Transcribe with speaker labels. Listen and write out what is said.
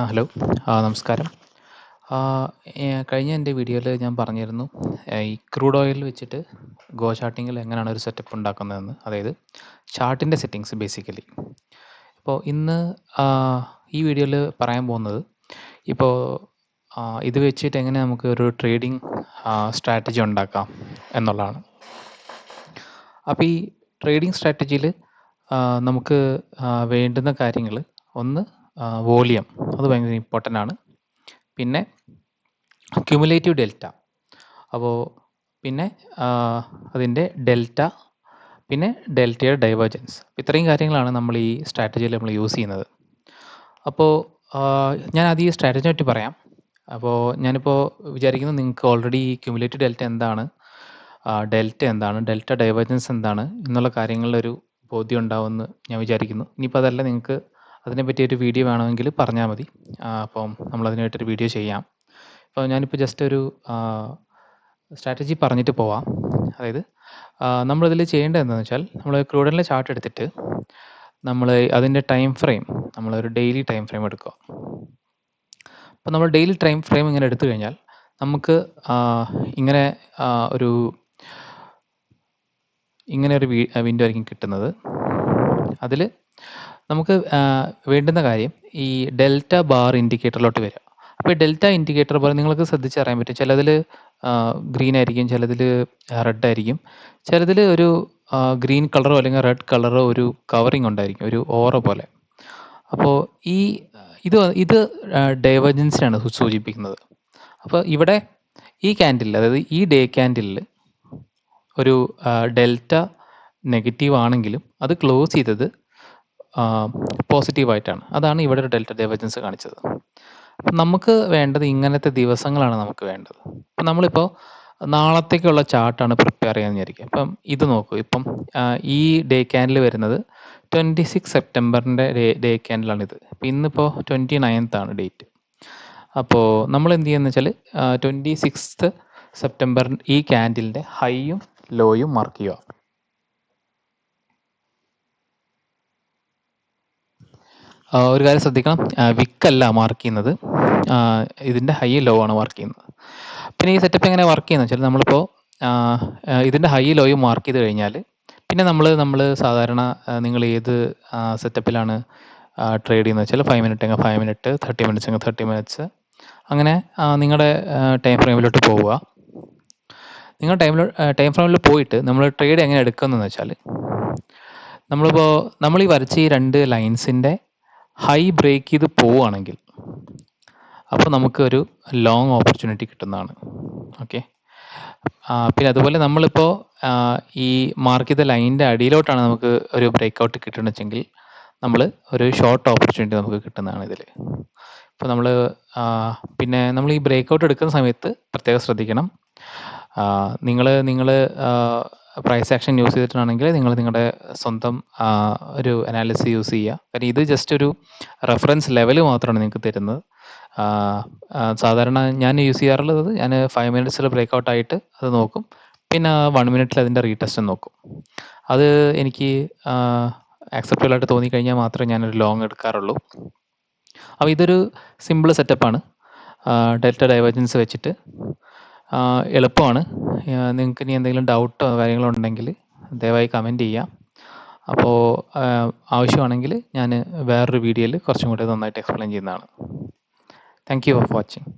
Speaker 1: ആ ഹലോ. ആ നമസ്കാരം. കഴിഞ്ഞ എന്റെ വീഡിയോയിൽ ഞാൻ പറഞ്ഞിരുന്നു ഈ ക്രൂഡ് ഓയിൽ വെച്ചിട്ട് ഗോ ചാർട്ടിങ്ങിൽ എങ്ങനെയാണ് ഒരു സെറ്റപ്പ് ഉണ്ടാക്കുന്നതെന്ന്. അതായത് ചാർട്ടിന്റെ സെറ്റിങ്സ് ബേസിക്കലി ഇപ്പോൾ ഇന്ന് ഈ വീഡിയോയിൽ പറയാൻ പോകുന്നത് ഇപ്പോൾ ഇത് വെച്ചിട്ട് എങ്ങനെ നമുക്ക് ഒരു ട്രേഡിംഗ് സ്ട്രാറ്റജി ഉണ്ടാക്കാം എന്നുള്ളതാണ്. അപ്പോൾ ഈ ട്രേഡിംഗ് സ്ട്രാറ്റജിയിൽ നമുക്ക് വേണ്ടുന്ന കാര്യങ്ങൾ ഒന്ന് വോളിയം. അത് ഭയങ്കര ഇമ്പോർട്ടന്റ് ആണ്. പിന്നെ ക്യുമുലേറ്റീവ് ഡെൽറ്റ അപ്പോൾ പിന്നെ അതിന്റെ ഡെൽറ്റ പിന്നെ ഡെൽറ്റയുടെ ഡൈവേർജൻസ് ഇത്രയും കാര്യങ്ങളാണ് നമ്മൾ ഈ സ്ട്രാറ്റജിയിൽ നമ്മൾ യൂസ് ചെയ്യുന്നത്. അപ്പോൾ ഞാൻ ആദ്യം ഈ സ്ട്രാറ്റജിനെ പറ്റി പറയാം. അപ്പോൾ ഞാനിപ്പോൾ വിചാരിക്കുന്നത് നിങ്ങൾക്ക് ഓൾറെഡി ഈ ക്യുമുലേറ്റീവ് ഡെൽറ്റ എന്താണ്? ഡെൽറ്റ എന്താണ്? ഡെൽറ്റ ഡൈവേർജൻസ് എന്താണ്? എന്നുള്ള കാര്യങ്ങളിലൊരു ബോധ്യം ഉണ്ടാവുമെന്ന് ഞാൻ വിചാരിക്കുന്നു. ഇനിയിപ്പോൾ അതല്ല നിങ്ങൾക്ക് അതിനെപ്പറ്റി ഒരു വീഡിയോ വേണമെങ്കിൽ പറഞ്ഞാൽ മതി. അപ്പം നമ്മൾ അതിനായിട്ടൊരു വീഡിയോ ചെയ്യാം. അപ്പോൾ ഞാനിപ്പോൾ ജസ്റ്റ് ഒരു സ്ട്രാറ്റജി പറഞ്ഞിട്ട് പോവാം. അതായത് നമ്മളിതിൽ ചെയ്യേണ്ടത് എന്താണെന്ന് വെച്ചാൽ നമ്മൾ ക്രൂഡലിന്റെ ചാർട്ട് എടുത്തിട്ട് നമ്മൾ അതിന്റെ ടൈം ഫ്രെയിം നമ്മളൊരു ഡെയിലി ടൈം ഫ്രെയിം എടുക്കുക. അപ്പോൾ നമ്മൾ ഡെയിലി ടൈം ഫ്രെയിം ഇങ്ങനെ എടുത്തു കഴിഞ്ഞാൽ നമുക്ക് ഇങ്ങനെ ഒരു ഇങ്ങനെ ഒരു വിൻഡോ ആയിരിക്കും കിട്ടുന്നത്. അതിൽ നമുക്ക് വേണ്ടുന്ന കാര്യം ഈ ഡെൽറ്റ ബാർ ഇൻഡിക്കേറ്ററിലോട്ട് വരിക. അപ്പോൾ ഡെൽറ്റ ഇൻഡിക്കേറ്റർ പോലെ നിങ്ങൾക്ക് ശ്രദ്ധിച്ചറിയാൻ പറ്റും. ചിലതിൽ ഗ്രീൻ ആയിരിക്കും ചിലതിൽ റെഡ് ആയിരിക്കും. ചിലതിൽ ഒരു ഗ്രീൻ കളറോ അല്ലെങ്കിൽ റെഡ് കളറോ ഒരു കവറിങ് ഉണ്ടായിരിക്കും ഒരു ഓറ പോലെ. അപ്പോൾ ഈ ഇത് ഇത് ഡൈവേർജൻസിനാണ് സൂചിപ്പിക്കുന്നത്. അപ്പോൾ ഇവിടെ ഈ ക്യാൻഡിൽ അതായത് ഈ ഡേ ക്യാൻഡിലിൽ ഒരു ഡെൽറ്റ നെഗറ്റീവ് ആണെങ്കിലും അത് ക്ലോസ് ചെയ്തത് പോസിറ്റീവായിട്ടാണ്. അതാണ് ഇവിടെ ഒരു ഡെൽറ്റ ഡൈവർജൻസ് കാണിച്ചത്. അപ്പം നമുക്ക് വേണ്ടത് ഇങ്ങനത്തെ ദിവസങ്ങളാണ് നമുക്ക് വേണ്ടത്. അപ്പം നമ്മളിപ്പോൾ നാളത്തേക്കുള്ള ചാർട്ടാണ് പ്രിപ്പയർ ചെയ്യാൻ വിചാരിക്കുക. അപ്പം ഇത് നോക്കൂ. ഇപ്പം ഈ ഡേ ക്യാൻഡിൽ വരുന്നത് ട്വന്റി സിക്സ് സെപ്റ്റംബറിന്റെ ഡേ ഡേ ക്യാൻഡിലാണിത്. അപ്പം ഇന്നിപ്പോൾ ട്വന്റി ആണ് ഡേറ്റ്. അപ്പോൾ നമ്മൾ എന്ത് ചെയ്യുന്നത് വെച്ചാൽ ട്വന്റി സിക്സ് സെപ്റ്റംബർ ഈ ക്യാൻഡിലിന്റെ ഹൈയും ലോയും മാർക്ക് ചെയ്യുക. ഒരു കാര്യം ശ്രദ്ധിക്കണം. വിക്കല്ല മാർക്ക് ചെയ്യുന്നത്. ഇതിന്റെ ഹൈ ലോ ആണ് മാർക്ക് ചെയ്യുന്നത്. പിന്നെ ഈ സെറ്റപ്പ് എങ്ങനെ വർക്ക് ചെയ്യുന്നത് വെച്ചാൽ നമ്മളിപ്പോൾ ഇതിന്റെ ഹൈ ലോയും മാർക്ക് ചെയ്ത് കഴിഞ്ഞാൽ പിന്നെ നമ്മൾ നമ്മൾ സാധാരണ നിങ്ങൾ ഏത് സെറ്റപ്പിലാണ് ട്രേഡ് ചെയ്യുന്നത് വെച്ചാൽ ഫൈവ് മിനിറ്റ് എങ്കിൽ ഫൈവ് മിനിറ്റ് തേർട്ടി മിനിറ്റ്സ് എങ്കിൽ തേർട്ടി മിനിറ്റ്സ് അങ്ങനെ നിങ്ങളുടെ ടൈം ഫ്രെയിമിലോട്ട് പോവുക. നിങ്ങൾ ടൈമിൽ ടൈം ഫ്രെയിമിൽ പോയിട്ട് നമ്മൾ ട്രേഡ് എങ്ങനെ എടുക്കുന്നതെന്ന് വെച്ചാൽ നമ്മളിപ്പോൾ നമ്മൾ ഈ വരച്ച ഈ രണ്ട് ലൈൻസിന്റെ ഹൈ ബ്രേക്ക് ചെയ്ത് പോവുകയാണെങ്കിൽ അപ്പോൾ നമുക്കൊരു ലോങ് ഓപ്പർച്യൂണിറ്റി കിട്ടുന്നതാണ്. ഓക്കെ പിന്നെ അതുപോലെ നമ്മളിപ്പോൾ ഈ മാർക്ക് ചെയ്ത ലൈനിന്റെ അടിയിലോട്ടാണ് നമുക്ക് ഒരു ബ്രേക്ക് ഔട്ട് കിട്ടണമെങ്കിൽ നമ്മൾ ഒരു ഷോർട്ട് ഓപ്പർച്യൂണിറ്റി നമുക്ക് കിട്ടുന്നതാണ് ഇതിൽ ഇപ്പോൾ നമ്മൾ പിന്നെ നമ്മൾ ഈ ബ്രേക്ക് ഔട്ട് എടുക്കുന്ന സമയത്ത് പ്രത്യേകം ശ്രദ്ധിക്കണം. നിങ്ങൾ നിങ്ങൾ പ്രൈസ് ആക്ഷൻ യൂസ് ചെയ്തിട്ടാണെങ്കിൽ നിങ്ങൾ നിങ്ങളുടെ സ്വന്തം ഒരു അനാലിസിസ് യൂസ് ചെയ്യുക. കാരണം ഇത് ജസ്റ്റ് ഒരു റെഫറൻസ് ലെവൽ മാത്രമാണ് നിങ്ങൾക്ക് തരുന്നത്. സാധാരണ ഞാൻ യൂസ് ചെയ്യാറുള്ളത് ഞാൻ ഫൈവ് മിനിറ്റ്സിൽ ബ്രേക്ക് ഔട്ട് ആയിട്ട് അത് നോക്കും. പിന്നെ വൺ മിനിറ്റിൽ അതിന്റെ റീടെസ്റ്റ് നോക്കും. അത് എനിക്ക് ആക്സെപ്റ്റബിൾ ആയിട്ട് തോന്നിക്കഴിഞ്ഞാൽ മാത്രമേ ഞാനൊരു ലോങ് എടുക്കാറുള്ളൂ. അപ്പോൾ ഇതൊരു സിമ്പിൾ സെറ്റപ്പാണ് ഡെൽറ്റ ഡൈവേർജൻസ് വെച്ചിട്ട് എളുപ്പമാണ്. നിങ്ങൾക്ക് ഇനി എന്തെങ്കിലും ഡൗട്ടോ കാര്യങ്ങളോ ഉണ്ടെങ്കിൽ ദയവായി കമന്റ് ചെയ്യാം. അപ്പോൾ ആവശ്യമാണെങ്കിൽ ഞാൻ വേറൊരു വീഡിയോയിൽ കുറച്ചും കൂടി നന്നായിട്ട് എക്സ്പ്ലെയിൻ ചെയ്യുന്നതാണ്. Thank you for watching